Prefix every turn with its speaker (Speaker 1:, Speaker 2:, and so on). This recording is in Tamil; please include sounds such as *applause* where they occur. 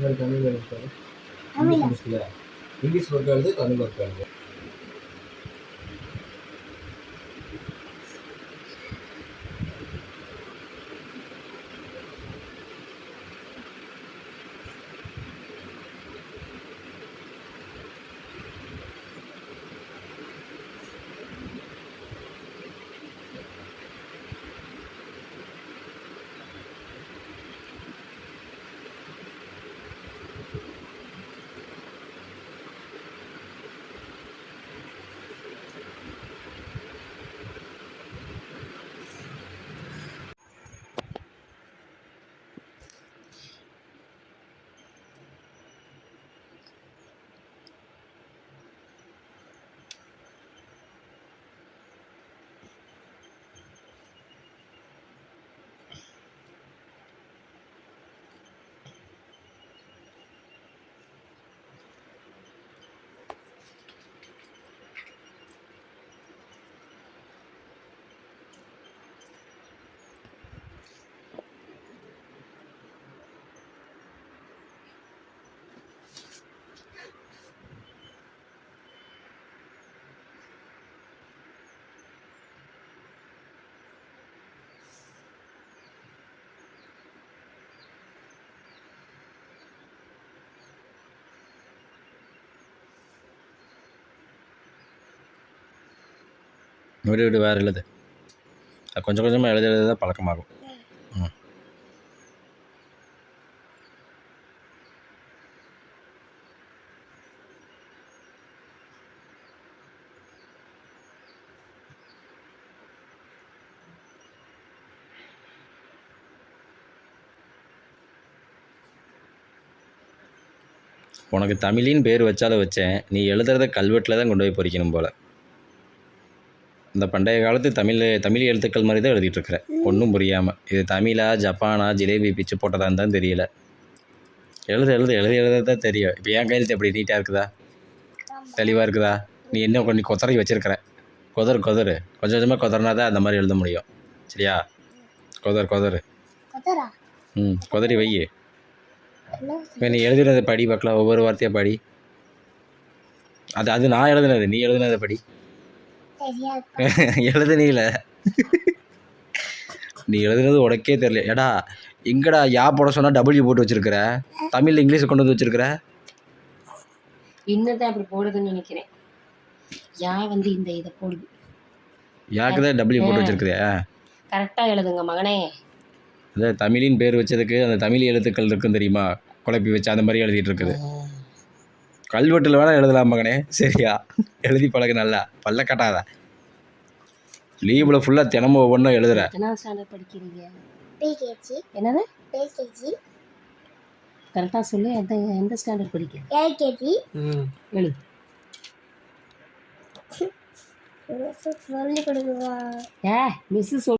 Speaker 1: Tamil
Speaker 2: Tamil
Speaker 1: English English work எழுது தமிழ் ஒர்க் எழுது
Speaker 3: விடு விடு வேறு எழுது. அது கொஞ்சம் கொஞ்சமாக எழுத எழுத தான் பழக்கமாகும். ம். உனக்கு தமிழின்னு பேர் வச்சாலும் வச்சேன். நீ எழுதுறத கல்வெட்டில் தான் கொண்டு போய் பொறிக்கணும் போல். இந்த பண்டைய காலத்து தமிழ் தமிழ் எழுத்துக்கள் மாதிரி தான் எழுதிட்டு இருக்கிற ஒன்றும் புரியாமல் இது தமிழா ஜப்பானா ஜிலேபி பிச்சு போட்டதான்னு தான் தெரியல. எழுத எழுத எழுத எழுத தான் தெரியும். இப்போ என் கையெழுத்து எப்படி நீட்டாக இருக்குதா? தெளிவாக இருக்குதா? நீ என்ன கொஞ்சம் கொத்தரை வச்சிருக்கிற. கொதறு கொதறு. கொஞ்சம் கொஞ்சமாக கொதறினா தான் அந்த மாதிரி எழுத முடியும். சரியா? கொதர்
Speaker 2: கொத்தரா
Speaker 3: ம் கொதறி வை. நீ எழுதுனதை படி பார்க்கலாம் ஒவ்வொரு வார்த்தையாக படி. அது அது நான் எழுதுனது நீ எழுதுனதை படி. *laughs* எழுதுனீல. நீ எழுதுனது உனக்கே தெரியல. எடா எங்கடா யா போட சொன்னால் டபிள்யூ போட்டு வச்சிருக்கிற? தமிழ் இங்கிலீஷ் கொண்டு வந்து வச்சிருக்கிற?
Speaker 4: இன்னதான் அப்படி போடுதுன்னு நினைக்கிறேன். யா வந்து இந்த இதை போடுது.
Speaker 3: யாருக்கு தான் டபிள்யூ போட்டு வச்சிருக்கிறியா?
Speaker 4: கரெக்டாக எழுதுங்க மகனே.
Speaker 3: அதான் தமிழின் பேர் வச்சதுக்கு அந்த தமிழ் எழுத்துக்கள் இருக்கும் தெரியுமா? குழப்பி வச்சு அந்த மாதிரி எழுதிட்டு இருக்குது. கல்வெட்டில் வேணால் எழுதலாம் மகனே. சரியா? எழுதி பழகு நல்லா. பல்ல கட்டாத. லீவில் ஃபுல்லாக தினமும் ஒவ்வொன்றும் எழுதுற.
Speaker 4: எத்தனாவது ஸ்டாண்டர்ட் படிக்கிறீங்க?
Speaker 2: பிகேஜி
Speaker 4: என்னது?
Speaker 2: பிகேஜி
Speaker 4: கரெக்டாக சொல்லு எந்த எந்த ஸ்டாண்டர்ட் படிக்க
Speaker 2: எல்கேஜி
Speaker 4: ம். எழுது.
Speaker 2: சொல்லி கொடுக்குவா
Speaker 4: ஏ மிஸ்ஸு